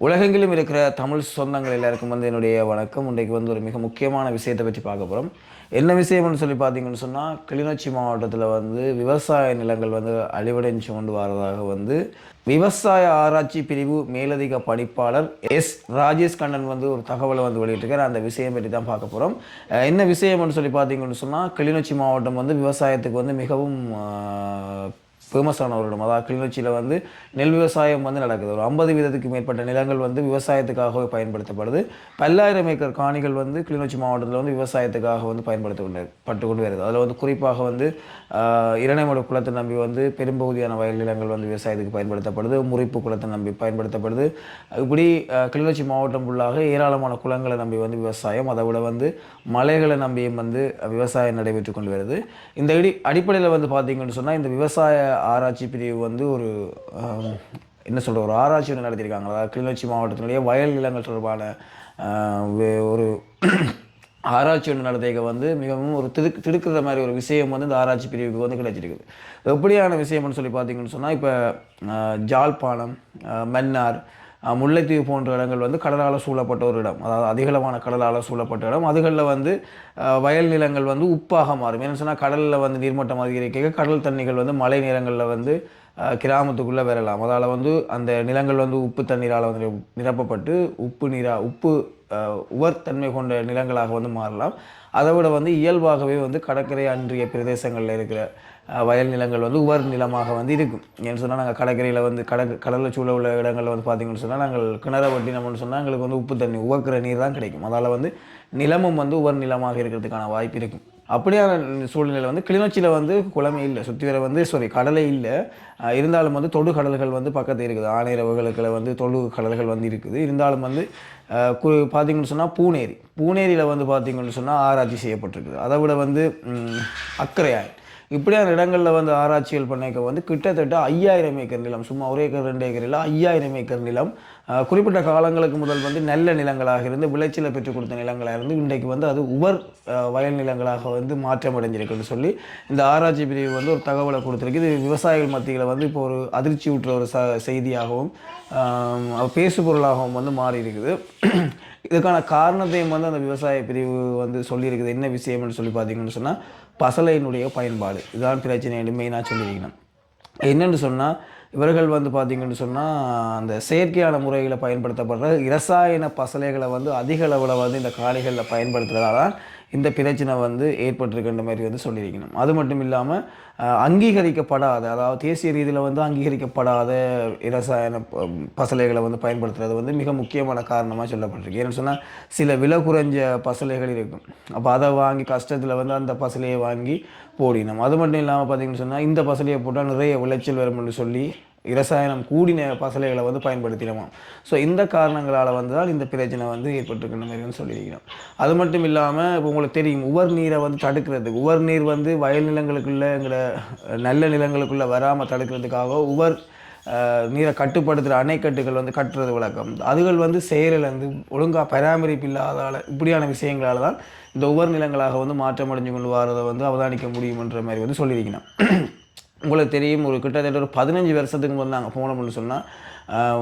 உலகெங்கிலும் இருக்கிற தமிழ் சொந்தங்கள் எல்லாருக்கும் வந்து என்னுடைய வணக்கம். இன்றைக்கு வந்து ஒரு மிக முக்கியமான விஷயத்தை பற்றி பார்க்க போகிறோம் என்ன விஷயம்னு சொல்லி பார்த்தீங்கன்னு சொன்னால் கிளிநொச்சி மாவட்டத்தில் வந்து விவசாய நிலங்கள் வந்து அழிவடைஞ்சு கொண்டு வரதாக வந்து விவசாய ஆராய்ச்சி பிரிவு மேலதிக பணிப்பாளர் எஸ். ராஜேஷ் கண்ணன் வந்து ஒரு தகவலை வந்து வெளியிட்டிருக்கார். அந்த விஷயம் பற்றி தான் பார்க்க போகிறோம் என்ன விஷயம்னு சொல்லி பார்த்தீங்கன்னு சொன்னால் கிளிநொச்சி மாவட்டம் வந்து விவசாயத்துக்கு வந்து மிகவும் ஃபேமஸான ஒரு இடம் அதாவது கிளிநொச்சியில் வந்து நெல் விவசாயம் வந்து நடக்குது. ஒரு ஐம்பது வீதத்துக்கு மேற்பட்ட நிலங்கள் வந்து விவசாயத்துக்காகவே பயன்படுத்தப்படுது. பல்லாயிரம் ஏக்கர் காணிகள் வந்து கிளிநொச்சி மாவட்டத்தில் வந்து விவசாயத்துக்காக வந்து பயன்படுத்த கொண்டு பட்டு கொண்டு வருது. அதில் வந்து குறிப்பாக வந்து இரணைமடு குளத்தை நம்பி வந்து பெரும்பகுதியான வயல் நிலங்கள் வந்து விவசாயத்துக்கு பயன்படுத்தப்படுது. முறிப்பு குளத்தை நம்பி பயன்படுத்தப்படுது. இப்படி கிளிநொச்சி மாவட்டம் ஃபுல்லாக ஏராளமான குளங்களை நம்பி வந்து விவசாயம் அதை விட வந்து மலைகளை நம்பியும் வந்து விவசாயம் நடைபெற்று கொண்டு வருது. இந்த இடி அடிப்படையில் வந்து பார்த்தீங்கன்னு சொன்னால் இந்த விவசாய ஆராய்ச்சி பிரிவு வந்து ஒரு என்ன சொல்கிற ஒரு ஆராய்ச்சி ஒன்று நடத்தியிருக்காங்க. அதாவது கிளிநொச்சி மாவட்டத்தினுடைய வயல் நிலங்கள் தொடர்பான ஒரு ஆராய்ச்சி ஒன்று நடத்திக்க வந்து மிகவும் ஒரு திடுக்கு திடுக்கிற மாதிரி ஒரு விஷயம் வந்து இந்த ஆராய்ச்சி பிரிவுக்கு வந்து கிடைச்சிருக்குது. எப்படியான விஷயம்னு சொல்லி பார்த்தீங்கன்னு சொன்னால் இப்போ ஜாழ்ப்பாணம் மன்னார் முல்லைத்தீவு போன்ற இடங்கள் வந்து கடலால் சூழப்பட்ட ஒரு இடம். அதாவது அதிகளவான கடலால் சூழப்பட்ட இடம். அதுகளில் வந்து வயல் நிலங்கள் வந்து உப்பாக மாறும். ஏன்னு சொன்னால் கடலில் வந்து நீர்மட்டம் அதிகரிக்க கடல் தண்ணிகள் வந்து மழை நேரங்களில் வந்து கிராமத்துக்குள்ளே வரலாம். அதால் வந்து அந்த நிலங்கள் வந்து உப்பு தண்ணீரால் வந்து நிரப்பப்பட்டு உப்பு நீரா உப்பு உவர்த்தன்மை கொண்ட நிலங்களாக வந்து மாறலாம். அதை விட வந்து இயல்பாகவே வந்து கடற்கரை அன்றிய பிரதேசங்களில் இருக்கிற வயல் நிலங்கள் வந்து உவர் நிலமாக வந்து இருக்கும். ஏன்னு சொன்னால் நாங்கள் கடற்கரையில் வந்து கடல் கடலில் சூழ உள்ள இடங்களில் வந்து பார்த்தீங்கன்னு சொன்னால் நாங்கள் கிணற வட்டினோம்னு சொன்னால் எங்களுக்கு வந்து உப்பு தண்ணி உவக்கிற நீர் தான் கிடைக்கும். அதால் வந்து நிலமும் வந்து உவர் நிலமாக இருக்கிறதுக்கான வாய்ப்பு இருக்கும். அப்படியான சூழ்நிலை வந்து கிளிநொச்சியில் வந்து குளமே இல்லை சுற்றி வர வந்து சாரி கடலே இல்லை. இருந்தாலும் வந்து தொடு கடல்கள் வந்து பக்கத்தில் இருக்குது. ஆணையரவுகளுக்குள்ள வந்து தொடு கடல்கள் வந்து இருக்குது. இருந்தாலும் வந்து கு பார்த்தீங்கன்னு சொன்னால் பூனேரி. பூனேரியில் வந்து பார்த்தீங்கன்னு சொன்னால் ஆராய்ச்சி செய்யப்பட்டிருக்குது. அதை விட வந்து ம், அக்கரையாய் இப்படியான இடங்களில் வந்து ஆராய்ச்சிகள் பண்ணிக்க வந்து கிட்டத்தட்ட ஐயாயிரம் ஏக்கர் நிலம் சும்மா ஒரு ஏக்கர் ரெண்டு ஏக்கர் இல்லை ஐயாயிரம் ஏக்கர் நிலம். குறிப்பிட்ட காலங்களுக்கு முதல் வந்து நல்ல நிலங்களாக இருந்து விளைச்சலை பெற்றுக் கொடுத்த நிலங்களாக இருந்து இன்றைக்கு வந்து அது உவர் வயல் நிலங்களாக வந்து மாற்றம் அடைஞ்சிருக்குன்னு சொல்லி இந்த ஆராய்ச்சி பிரிவு வந்து ஒரு தகவலை கொடுத்துருக்கு. இது விவசாயிகள் மத்தியில் வந்து இப்போ ஒரு அதிர்ச்சி ஒரு ச செய்தியாகவும் பேசுபொருளாகவும் பேசு பொருளாகவும் வந்து மாறி இருக்குது இதுக்கான காரணத்தையும் வந்து அந்த விவசாய பிரிவு வந்து சொல்லியிருக்குது. என்ன விஷயம்னு சொல்லி பார்த்தீங்கன்னு சொன்னால் பசலையினுடைய பயன்பாடு. இதுதான் பிரச்சனை மெயினாக சொல்லியிருக்கணும். என்னென்னு சொன்னால் இவர்கள் வந்து பார்த்திங்கன்னு சொன்னால் அந்த செயற்கையான முறைகளை பயன்படுத்தப்படுற இரசாயன பசலைகளை வந்து அதிக அளவில் வந்து இந்த காணிகளில் பயன்படுத்துறதால தான் இந்த பிரச்சனை வந்து ஏற்பட்டிருக்கின்ற மாதிரி வந்து சொல்லியிருக்கணும். அது மட்டும் இல்லாமல் அங்கீகரிக்கப்படாத அதாவது தேசிய ரீதியில் வந்து அங்கீகரிக்கப்படாத இரசாயன ப- பசலைகளை வந்து பயன்படுத்துறது வந்து மிக முக்கியமான காரணமாக சொல்லப்பட்டிருக்கு. ஏன்னு சொன்னால் சில விலை குறைஞ்ச பசலைகள் இருக்கும். அப்போ அதை வாங்கி கஷ்டத்தில் வந்து அந்த பசலையை வாங்கி போடினோம். அது மட்டும் இல்லாமல் பார்த்தீங்கன்னு சொன்னால் இந்த பசலையை போட்டால் நிறைய விளைச்சல் வரும்னு சொல்லி இரசாயனம் கூடின பசலைகளை வந்து பயன்படுத்தினோம் ஸோ இந்த காரணங்களால் வந்து தான் இந்த பிரச்சனை வந்து ஏற்பட்டிருக்கின்ற மாதிரி வந்து சொல்லியிருக்கிறோம். அது மட்டும் இல்லாமல் இப்போ உங்களுக்கு தெரியும் உவர் நீரை வந்து தடுக்கிறதுக்கு உவர் நீர் வந்து வயல் நிலங்களுக்குள்ளே எங்களை நல்ல நிலங்களுக்குள்ளே வராமல் தடுக்கிறதுக்காக உவர் நீரை கட்டுப்படுத்துகிற அணைக்கட்டுகள் வந்து கட்டுறது வழக்கம். அதுகள் வந்து செயலில் வந்து ஒழுங்காக பராமரிப்பு இல்லாதால் இப்படியான விஷயங்களால் தான் இந்த உவர் நிலங்களாக வந்து மாற்றமடைஞ்சு கொண்டு வரதை வந்து அவதானிக்க முடியுமன்ற மாதிரி வந்து சொல்லியிருக்கணும் உங்களுக்கு தெரியும் ஒரு கிட்டத்தட்ட ஒரு பதினஞ்சு வருஷத்துக்கு முதல்ல நாங்கள் போனோம்னு சொன்னால்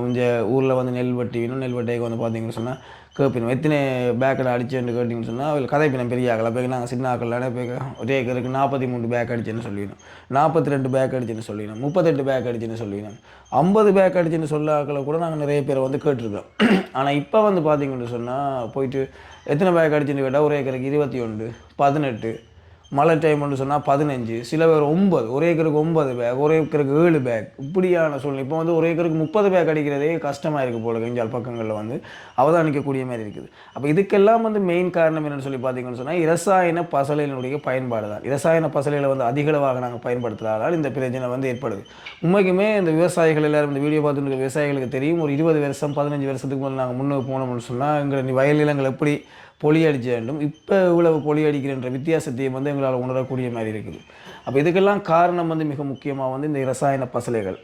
இந்த ஊரில் வந்து நெல் வட்டி வேணும் நெல் வெட்டைக்கு வந்து பார்த்தீங்கன்னு சொன்னால் கேட்பினோம் எத்தனை பேக்கில் அடிச்சேன்னு கேட்டிங்கன்னு சொன்னால் அவள் கதைப்பினம் பெரிய ஆகலை. போய் நாங்கள் சின்ன ஆக்கலான போய் ஒரே ஏக்கருக்கு நாற்பத்தி மூணு பேக் அடிச்சேன்னு சொல்லிடணும் நாற்பத்தி ரெண்டு பேக் அடிச்சுன்னு சொல்லிடணும் முப்பத்தெட்டு பேக் அடிச்சுன்னு சொல்லிடணும் ஐம்பது பேக் அடிச்சுன்னு சொல்ல ஆக்களை கூட நாங்கள் நிறைய பேரை வந்து கேட்டிருக்கோம். ஆனால் இப்போ வந்து பார்த்தீங்கன்னு சொன்னால் போயிட்டு எத்தனை பேக் அடிச்சுன்னு கேட்டால் ஒரு ஏக்கருக்கு இருபத்தி ஒன்று பதினெட்டு மழை டைம்னு சொன்னால் பதினஞ்சு சில பேர் ஒன்பது ஒரு ஏக்கருக்கு ஒன்பது பேக் ஒரு ஏக்கருக்கு ஏழு பேக் இப்படியான சூழ்நிலை. இப்போ வந்து ஒரு ஏக்கருக்கு முப்பது பேக் அடிக்கிறதே கஷ்டமாக இருக்குது போல கெஞ்சால் பக்கங்களில் வந்து. அவதானிக்கக்கூடிய மாதிரி இருக்குது. அப்போ இதுக்கெல்லாம் வந்து மெயின் காரணம் என்னென்னு சொல்லி பார்த்தீங்கன்னு சொன்னால் இரசாயன பசலையினுடைய பயன்பாடு தான். இரசாயன பசலைகளை வந்து அதிகளவாக நாங்கள் பயன்படுத்துகிறதால் இந்த பிரச்சனை வந்து ஏற்படுது. உண்மைக்குமே இந்த விவசாயிகள் எல்லாரும் இந்த வீடியோ பார்த்துட்டு விவசாயிகளுக்கு தெரியும். ஒரு இருபது வருஷம் பதினஞ்சு வருஷத்துக்கு முன்னாடி நாங்கள் முன்னுக்கு போனோம்னு சொன்னால் எங்களை வயல் நிலங்கள் எப்படி பொலி அடிச்ச வேண்டும். இப்போ இவ்வளவு பொலி அடிக்கிறன்ற வித்தியாசத்தையும் வந்து எங்களால் உணரக்கூடிய மாதிரி இருக்குது. அப்போ இதுக்கெல்லாம் காரணம் வந்து மிக முக்கியமாக வந்து இந்த ரசாயன பசலைகள்.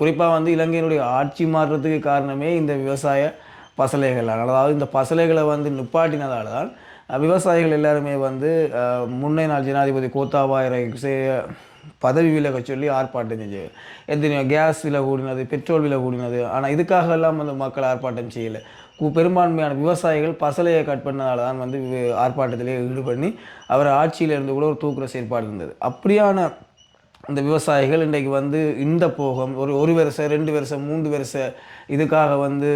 குறிப்பாக வந்து இலங்கையினுடைய ஆட்சி மாறுறதுக்கு காரணமே இந்த விவசாய பசலைகள் அதாவது இந்த பசலைகளை வந்து நிப்பாட்டினதால் தான் விவசாயிகள் எல்லாருமே வந்து முன்னே நாள் ஜனாதிபதி கோத்தாபாயரை பதவி விலக சொல்லி ஆர்ப்பாட்டம் செஞ்சு எத்தனையோ கேஸ் விலை கூடினது பெட்ரோல் விலை கூடினது. ஆனால் இதுக்காக எல்லாம் வந்து மக்கள் ஆர்ப்பாட்டம் செய்யலை. பெரும்பான்மையான விவசாயிகள் பசலையை கட் பண்ணதால் தான் வந்து வி- ஆர்ப்பாட்டத்திலே ஈடுபண்ணி அவர் ஆட்சியில் இருந்து கூட ஒரு தூக்குற செயற்பாடு இருந்தது. அப்படியான இந்த விவசாயிகள் இன்றைக்கு வந்து இந்த போகம் ஒரு ஒரு வருஷம் ரெண்டு வருஷம் மூன்று வருஷம் இதுக்காக வந்து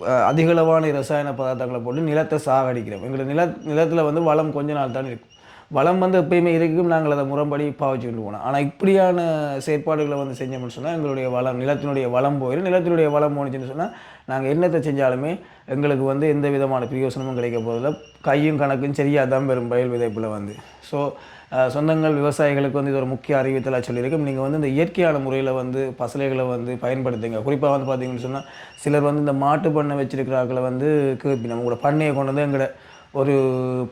அதிகளவான ரசாயன பதார்த்தங்களை போட்டு நிலத்தை சாகடிக்கிறோம். எங்களோட நில நிலத்தில் வந்து வளம் கொஞ்ச நாள் தான் இருக்கும். வளம் வந்து எப்பயுமே இருக்கும் நாங்கள் அதை முறைப்படி கொண்டு போனோம். ஆனால் இப்படியான செயற்பாடுகளை வந்து செஞ்சோம்னு சொன்னால் எங்களுடைய வளம் நிலத்தினுடைய வளம் போயிடும் நிலத்தினுடைய வளம் போணுச்சுன்னு சொன்னால் நாங்கள் என்னத்தை செஞ்சாலுமே எங்களுக்கு வந்து எந்த விதமான பிரயோசனமும் கிடைக்க போதில்லை கையும் கணக்கும் சரியாக தான் பெறும் பயில் விதைப்பில் வந்து. ஸோ சொந்தங்கள் விவசாயிகளுக்கு வந்து இது ஒரு முக்கிய அறிவித்தலாக சொல்லியிருக்கோம். நீங்கள் வந்து இந்த இயற்கையான முறையில் வந்து பசலைகளை வந்து பயன்படுத்துங்க. குறிப்பாக வந்து பார்த்தீங்கன்னு சொன்னால் சிலர் வந்து இந்த மாட்டு பண்ணை வச்சுருக்கிறார்களை வந்து கேட்பி நம்ம கூட பண்ணையை கொண்டு வந்து எங்களோட ஒரு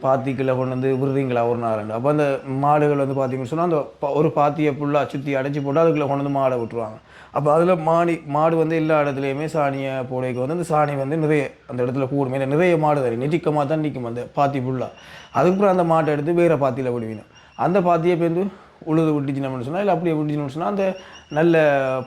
பாத்திக்குள்ளே கொண்டு வந்து விருதிங்களா? ஒரு நாள் ரெண்டு. அப்போ அந்த மாடுகள் வந்து பார்த்திங்கன்னு சொன்னால் அந்த ஒரு பாத்தியை ஃபுல்லாக சுற்றி அடைச்சி போட்டு அதுக்குள்ளே கொண்டு வந்து மாடை விட்டுருவாங்க. அப்போ அதில் மாடி மாடு வந்து எல்லா இடத்துலையுமே சாணியை போடைக்கு வந்து அந்த சாணி வந்து நிறைய அந்த இடத்துல கூடும். ஏன்னா நிறைய மாடு தரும் நெட்டிக்கமாக தான் நிற்கும் அந்த பாத்தி ஃபுல்லாக அதுக்கப்புறம் அந்த மாட்டை எடுத்து வேறு பாத்தியில் விடுவீங்க அந்த பாத்தியை பேருந்து உழுது விட்டுச்சுனோம்னு சொன்னால் இல்லை அப்படியே விட்டுச்சுன்னு சொன்னால் அந்த நல்ல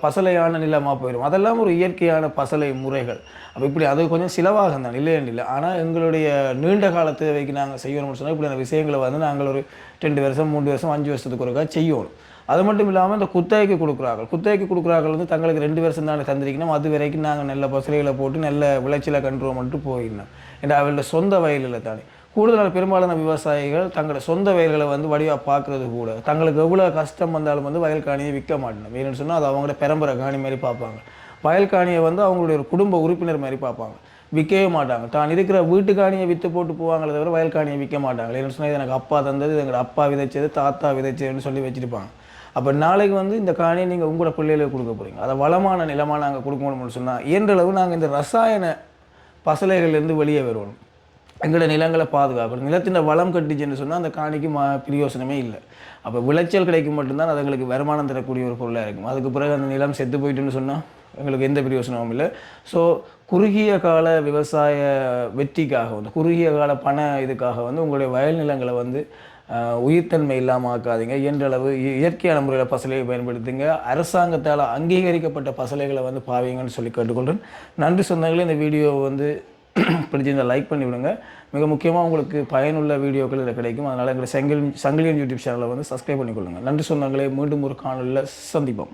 பசலையான நிலமாக போயிடும் அதெல்லாம் ஒரு இயற்கையான பசலை முறைகள். அப்போ இப்படி அது கொஞ்சம் சிலவாக தான் இல்லைன்னு இல்லை ஆனால் எங்களுடைய நீண்ட கால தேவைக்கு நாங்கள் செய்யணும்னு சொன்னால் இப்படியான விஷயங்களை வந்து நாங்கள் ஒரு ரெண்டு வருஷம் மூணு வருஷம் அஞ்சு வருஷத்துக்கு ஒருக்கா செய்யணும். அது மட்டும் இல்லாமல் இந்த குத்தகைக்கு கொடுக்குறார்கள். குத்தகைக்கு கொடுக்குறார்கள் வந்து தங்களுக்கு ரெண்டு வருஷம் தானே தந்திருக்கணும். அது வரைக்கும் நாங்கள் நல்ல பசலைகளை போட்டு நல்ல விளைச்சலை கண்டுவோம் மட்டும் போயிடணும். ஏன்னா அவளோட சொந்த வயலில் தானே. கூடுதலான பெரும்பாலான விவசாயிகள் தங்களோட சொந்த வயல்களை வந்து வடிவாக பார்க்குறது கூட. தங்களுக்கு எவ்வளோ கஷ்டம் வந்தாலும் வந்து வயல் காணியை விற்க மாட்டணும். ஏன்னு சொன்னால் அது அவங்களோட பெரம்பரை காணி மாதிரி பார்ப்பாங்க. வயல் காணியை வந்து அவங்களுடைய ஒரு குடும்ப உறுப்பினர் மாதிரி பார்ப்பாங்க. விற்கவே மாட்டாங்க. தான் இருக்கிற வீட்டு காணியை விற்று போட்டு போவாங்களே தவிர வயல் காணியை விற்க மாட்டாங்க. ஏன்னு சொன்னால் இது எனக்கு அப்பா தந்தது இது எங்களோட அப்பா விதைச்சது தாத்தா விதைச்சதுன்னு சொல்லி வச்சுருப்பாங்க. அப்போ நாளைக்கு வந்து இந்த காணியை நீங்கள் உங்களோட பிள்ளைகளுக்கு கொடுக்க போகிறீங்க அதை வளமான நிலமாக நாங்கள் கொடுக்கணும்னு சொன்னால் இயன்றளவு நாங்கள் இந்த ரசாயன பசலைகள்லேருந்து வெளியே வருவோம். எங்களோட நிலங்களை பாதுகாக்கணும். நிலத்தின் வளம் கட்டுச்சுன்னு சொன்னால் அந்த காணிக்கு மா பிரயோசனமே இல்லை. அப்போ விளைச்சல் கிடைக்கும் மட்டும்தான் அது எங்களுக்கு வருமானம் தரக்கூடிய ஒரு பொருளாக இருக்கும். அதுக்கு பிறகு அந்த நிலம் செத்து போயிட்டுன்னு சொன்னால் எங்களுக்கு எந்த பிரயோசனமும் இல்லை. ஸோ குறுகிய கால விவசாய வெற்றிக்காக வந்து குறுகிய கால பண இதுக்காக வந்து உங்களுடைய வயல் நிலங்களை வந்து உயிர்த்தன்மை இல்லாமல் ஆக்காதீங்க இயன்றளவு இயற்கையான முறையில் பசலையை பயன்படுத்துங்க. அரசாங்கத்தால் அங்கீகரிக்கப்பட்ட பசலைகளை வந்து பாவீங்கன்னு சொல்லி கேட்டுக்கொள்கிறேன் நன்றி சொந்தங்களே இந்த வீடியோவை வந்து பிடிச்சிருந்தா லைக் பண்ணி விடுங்க மிக முக்கியமாக உங்களுக்கு பயனுள்ள வீடியோக்கள் இதில் கிடைக்கும். அதனால் எங்களை செங்கல் சங்கிலியன் யூடியூப் சேனலை வந்து சப்ஸ்கிரைப் பண்ணிக்கொள்ளுங்கள் நன்றி சொன்னாங்களே மீண்டும் ஒரு காணொலியில் சந்திப்போம்.